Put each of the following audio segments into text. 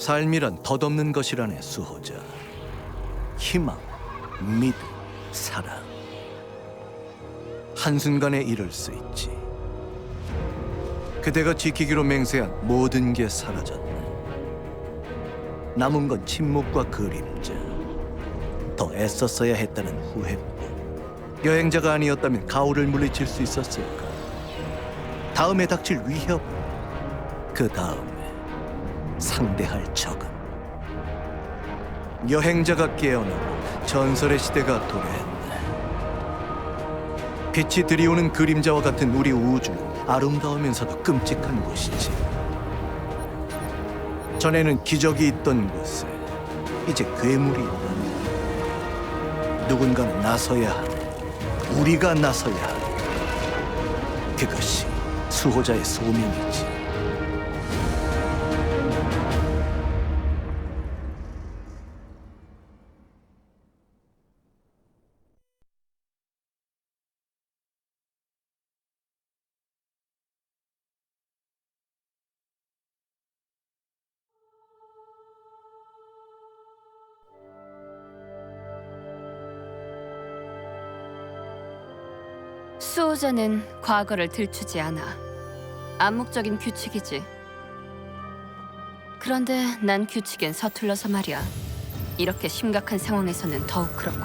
삶이란 덧없는 것이라네 수호자. 희망, 믿음, 사랑. 한순간에 이룰 수 있지. 그대가 지키기로 맹세한 모든 게 사라졌네. 남은 건 침묵과 그림자. 더 애썼어야 했다는 후회뿐. 여행자가 아니었다면 가오를 물리칠 수 있었을까? 다음에 닥칠 위협, 그 다음에 상대할 적은 여행자가 깨어나고 전설의 시대가 도래했네. 빛이 들이오는 그림자와 같은 우리 우주는 아름다우면서도 끔찍한 곳이지. 전에는 기적이 있던 곳에 이제 괴물이 있다니. 누군가는 나서야 하네. 우리가 나서야 하네. 그것이 수호자의 소명이지. 수호자는 과거를 들추지 않아. 암묵적인 규칙이지. 그런데 난 규칙엔 서툴러서 말이야. 이렇게 심각한 상황에서는 더욱 그렇고.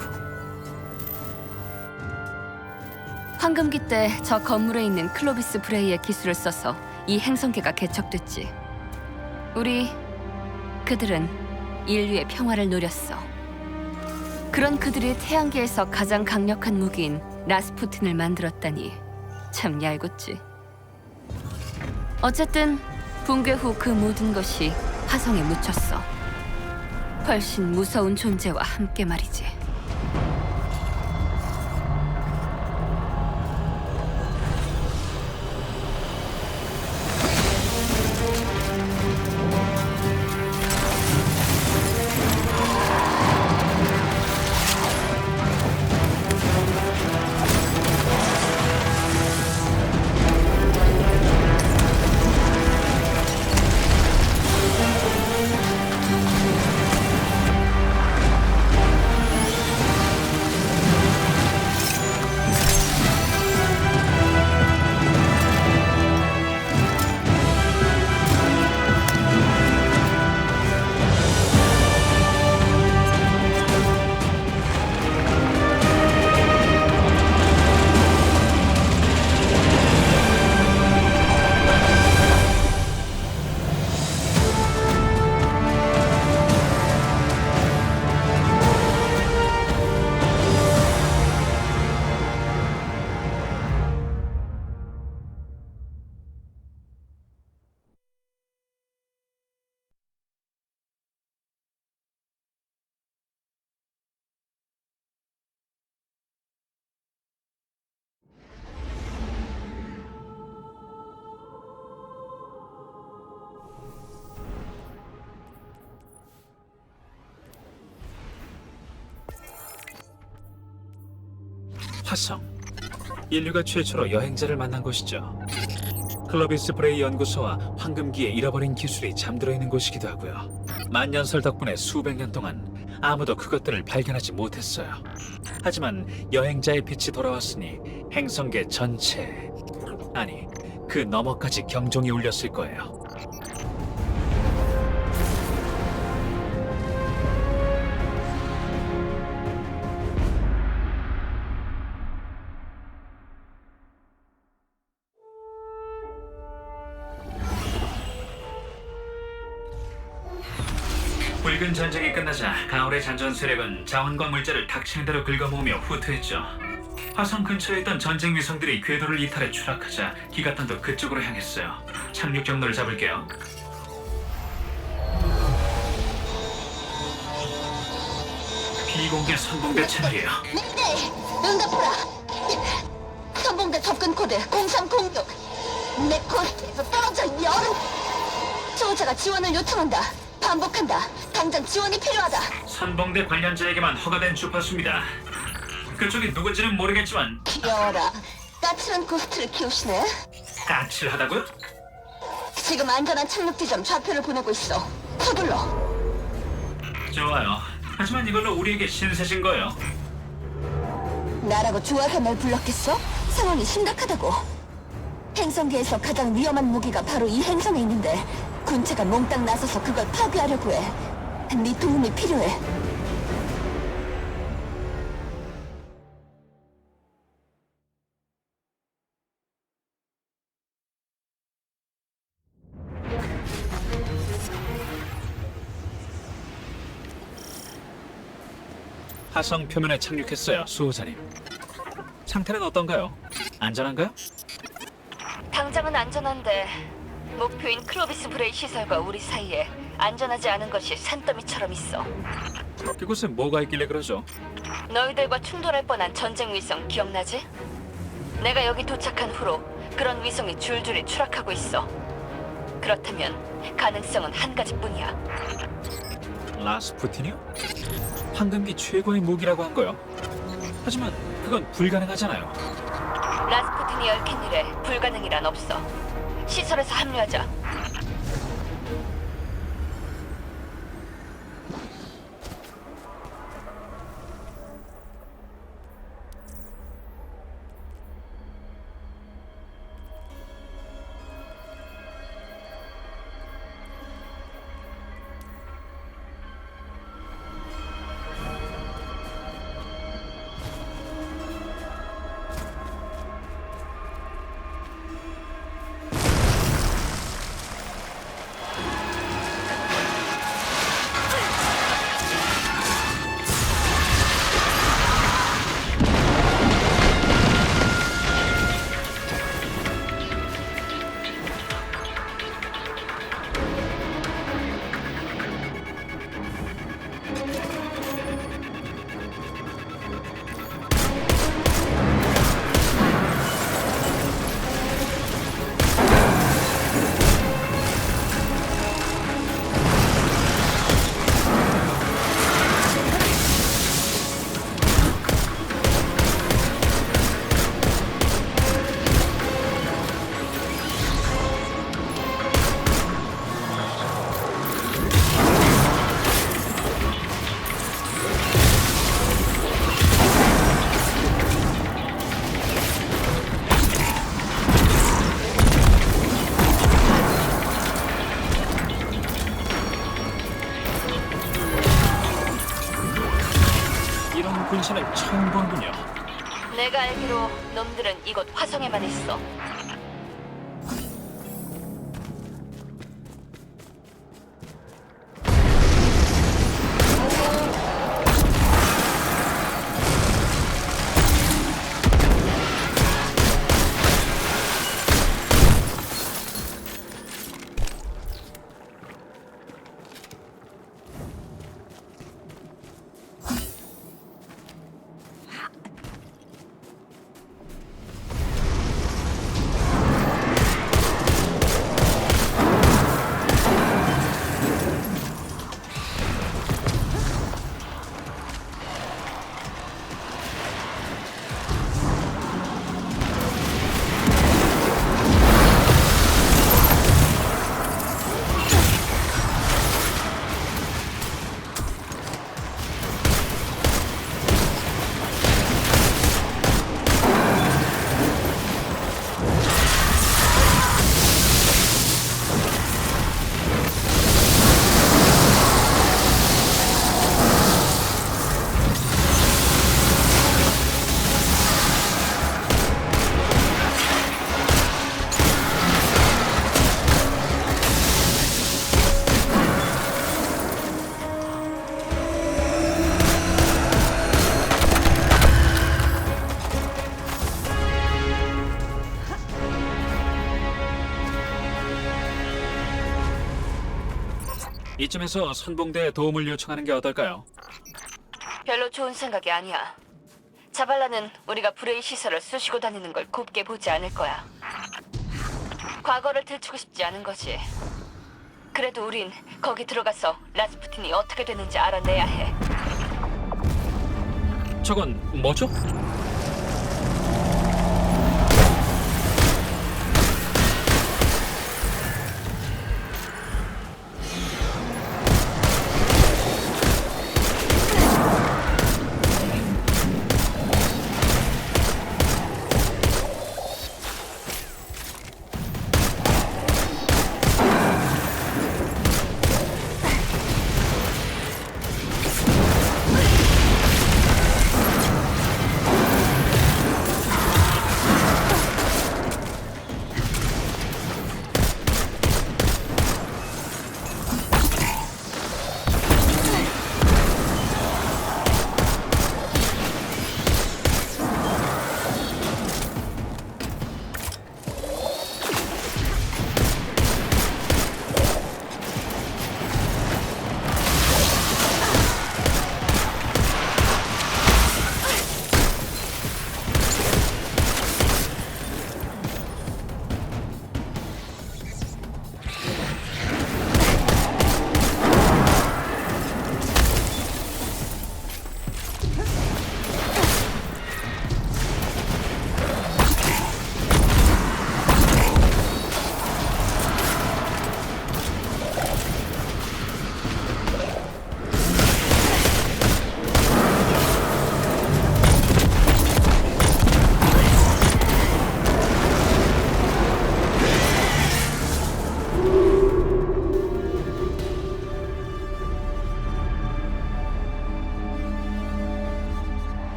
황금기 때 저 건물에 있는 클로비스 브레이의 기술을 써서 이 행성계가 개척됐지. 우리 그들은 인류의 평화를 노렸어. 그런 그들이 태양계에서 가장 강력한 무기인 라스푸틴을 만들었다니 참 얄궂지. 어쨌든 붕괴 후 그 모든 것이 화성에 묻혔어. 훨씬 무서운 존재와 함께 말이지. 화성. 인류가 최초로 여행자를 만난 곳이죠. 클로비스 브레이 연구소와 황금기에 잃어버린 기술이 잠들어 있는 곳이기도 하고요. 만년설 덕분에 수백 년 동안 아무도 그것들을 발견하지 못했어요. 하지만 여행자의 빛이 돌아왔으니 행성계 전체 아니 그 너머까지 경종이 울렸을 거예요. 붉은 전쟁이 끝나자 가을의 잔전 세력은 자원과 물자를 닥치는 대로 긁어모으며 후퇴했죠. 화성 근처에 있던 전쟁 위성들이 궤도를 이탈해 추락하자 기가탄도 그쪽으로 향했어요. 착륙 경로를 잡을게요. 비공개 선봉대 채널이에요. 네, 응답하라. 선봉대 접근 코드 0306. 내 코스트에서 떨어져 여름. 수호자가 지원을 요청한다. 반복한다. 당장 지원이 필요하다. 선봉대 관련자에게만 허가된 주파수입니다. 그쪽이 누군지는 모르겠지만 귀여워라. 까칠한 고스트를 키우시네. 까칠하다고요? 지금 안전한 착륙 지점 좌표를 보내고 있어. 서둘러. 좋아요. 하지만 이걸로 우리에게 신세진 거예요. 나라고 좋아서 널 불렀겠어? 상황이 심각하다고. 행성계에서 가장 위험한 무기가 바로 이 행성에 있는데 군체가 몽땅 나서서 그걸 파괴하려고 해. 네 도움이 필요해. 화성 표면에 착륙했어요, 수호자님. 상태는 어떤가요? 안전한가요? 당장은 안전한데 목표인 크로비스 브레이 시설과 우리 사이에 안전하지 않은 것이 산더미처럼 있어. 그곳에 뭐가 있길래 그러죠? 너희들과 충돌할 뻔한 전쟁 위성 기억나지? 내가 여기 도착한 후로 그런 위성이 줄줄이 추락하고 있어. 그렇다면 가능성은 한 가지뿐이야. 라스푸틴이요? 황금기 최고의 무기라고 한 거요. 하지만 그건 불가능하잖아요. 라스푸틴이 얽힌 일에 불가능이란 없어. 시설에서 합류하자. 보는군요. 내가 알기로 놈들은 이곳 화성에만 있어. 이쯤에서 선봉대에 도움을 요청하는 게 어떨까요? 별로 좋은 생각이 아니야. 자발라는 우리가 브레이 시설을 쑤시고 다니는 걸 곱게 보지 않을 거야. 과거를 들추고 싶지 않은 거지. 그래도 우린 거기 들어가서 라스푸틴이 어떻게 되는지 알아내야 해. 저건 뭐죠?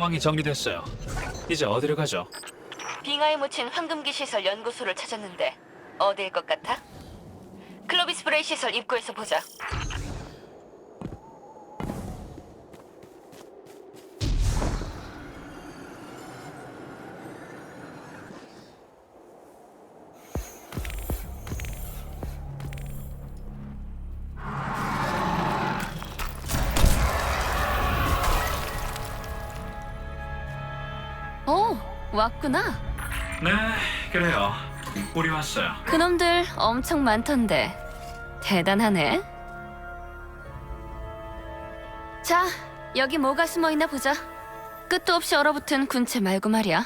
상황이 정리됐어요. 이제 어디로 가죠? 빙하에 묻힌 황금기 시설 연구소를 찾았는데 어디일 것 같아? 클로비스 브레이 시설 입구에서 보자. 왔구나. 네, 그래요. 우리 왔어요. 그놈들 엄청 많던데. 대단하네. 자, 여기 뭐가 숨어 있나 보자. 끝도 없이 얼어붙은 군체 말고 말이야.